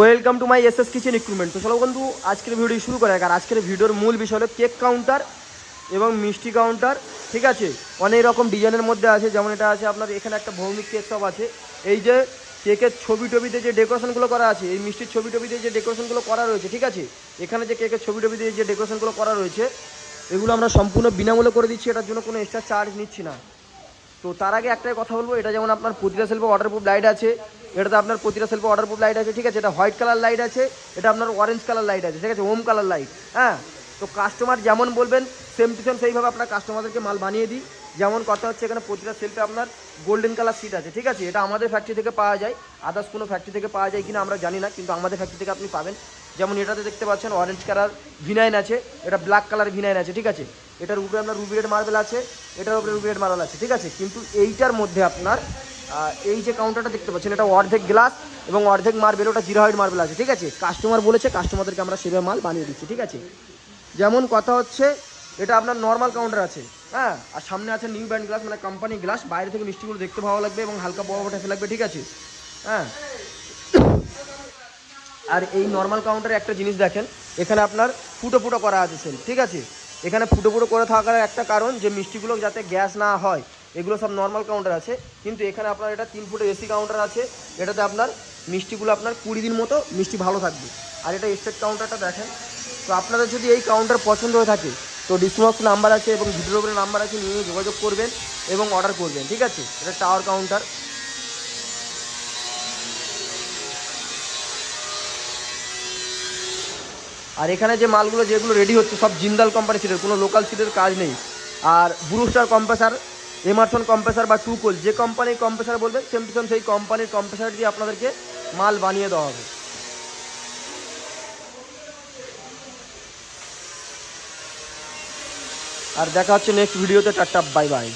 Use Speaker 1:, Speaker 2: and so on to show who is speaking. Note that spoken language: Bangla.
Speaker 1: Welcome to my S S kitchen equipment তো চলো বন্ধু, আজকের ভিডিও শুরু করা আর আজকের ভিডিওর মূল বিষয় হলো কেক কাউন্টার এবং মিষ্টি কাউন্টার ঠিক আছে? অনেক রকম ডিজাইনের মধ্যে আছে, যেমন এটা আছে আপনার, এখানে একটা ভৌমিক কেক সব আছে। এই যে কেকের ছবি টবিতে যে ডেকোরেশনগুলো করা আছে, এই মিষ্টির ছবি টবিতে যে ডেকোরেশনগুলো করা রয়েছে, ঠিক আছে? এখানে যে কেকের ছবি টবিতে যে ডেকোরেশনগুলো করা রয়েছে, এগুলো আমরা সম্পূর্ণ বিনামূল্যে করে দিচ্ছি, এটার জন্য কোনো এক্সট্রা চার্জ নিচ্ছি না। তো তার আগে একটাই কথা বলব, এটা যেমন আপনার প্রতিটা শিল্প ওয়াটারপ্রুফ লাইট আছে এটাতে আপনার প্রতিটা সেলফে ওয়াটারপ্রুফ লাইট আছে, ঠিক আছে? এটা হোয়াইট কালার লাইট আছে, এটা আপনার অরেঞ্জ কালার লাইট আছে, ঠিক আছে? ওম কালার লাইট হ্যাঁ? তো কাস্টমার যেমন বলবেন সেম টু সেম সেইভাবে আপনার কাস্টমারদেরকে মাল বানিয়ে দিই। যেমন কথা হচ্ছে এখানে প্রতিটা সেলফে আপনার গোল্ডেন কালার সিট আছে, ঠিক আছে? এটা আমাদের ফ্যাক্টরি থেকে পাওয়া যায় আদার্স কোনো ফ্যাক্টরি থেকে পাওয়া যায় কিনা আমরা জানি না, কিন্তু আমাদের ফ্যাক্টরি থেকে আপনি পাবেন। যেমন এটাতে দেখতে পাচ্ছেন অরেঞ্জ কালার ভিনাইন আছে, এটা ব্ল্যাক কালার ভিনাইন আছে, ঠিক আছে? এটার উপরে আপনার রুবিরেড মার্বেল আছে, এটার উপরে রুবিরেড মার্বেল আছে, ঠিক আছে? কিন্তু এইটার মধ্যে আপনার এই যে কাউন্টারটা দেখতে পাচ্ছেন, এটা অর্ধেক গ্লাস এবং অর্ধেক মার্বেল ওটা জিরো হাইট মার্বেল আছে, ঠিক আছে? কাস্টমার বলেছে কাস্টমারদেরকে আমরা সেভাবে মাল বানিয়ে দিচ্ছি, ঠিক আছে? যেমন কথা হচ্ছে, এটা আপনার নর্মাল কাউন্টার আছে হ্যাঁ? আর সামনে আছে নিউ ব্র্যান্ড গ্লাস মানে কোম্পানি গ্লাস বাইরে থেকে মিষ্টিগুলো দেখতে ভালো লাগবে এবং হালকা বড় বড় লাগবে, ঠিক আছে? হ্যাঁ? আর এই নর্মাল কাউন্টারে একটা জিনিস দেখেন, এখানে আপনার ফুটো ফুটো করা আছে সেল ঠিক আছে? এখানে ফুটো ফুটো করে থাকার একটা কারণ যে মিষ্টিগুলো যাতে গ্যাস না হয় এগুলো সব নর্মাল কাউন্টার আছে। কিন্তু এখানে আপনার এটা তিন ফুটের এসি কাউন্টার আছে। এটাতে আপনার মিষ্টিগুলো আপনার কুড়ি দিন মতো মিষ্টি ভালো থাকবে। আর এটা স্টেট কাউন্টারটা দেখেন। তো আপনাদের যদি এই কাউন্টার পছন্দ হয়ে থাকে, তো ডিসমাক্স নাম্বার আছে এবং ভিডিওর উপরে নাম্বার আছে, নিয়ে যোগাযোগ করবেন এবং অর্ডার করবেন, ঠিক আছে? এটা টাওয়ার কাউন্টার আর এখানে যে মালগুলো যেগুলো রেডি হচ্ছে, সব জিন্দাল কোম্পানি সিটের কোনো লোকাল সিটের কাজ নেই। আর ব্রুস্টার কম্প্রেসার এমারসন কম্প্রেসার বা টুকোল যে কোম্পানির কম্প্রেসার বলবে সেম টু সেম সেই কোম্পানির কম্প্রেসার দিয়ে আপনাদেরকে মাল বানিয়ে দেওয়া হবে। আর দেখা হচ্ছে নেক্সট ভিডিওতে টাটা বাই বাই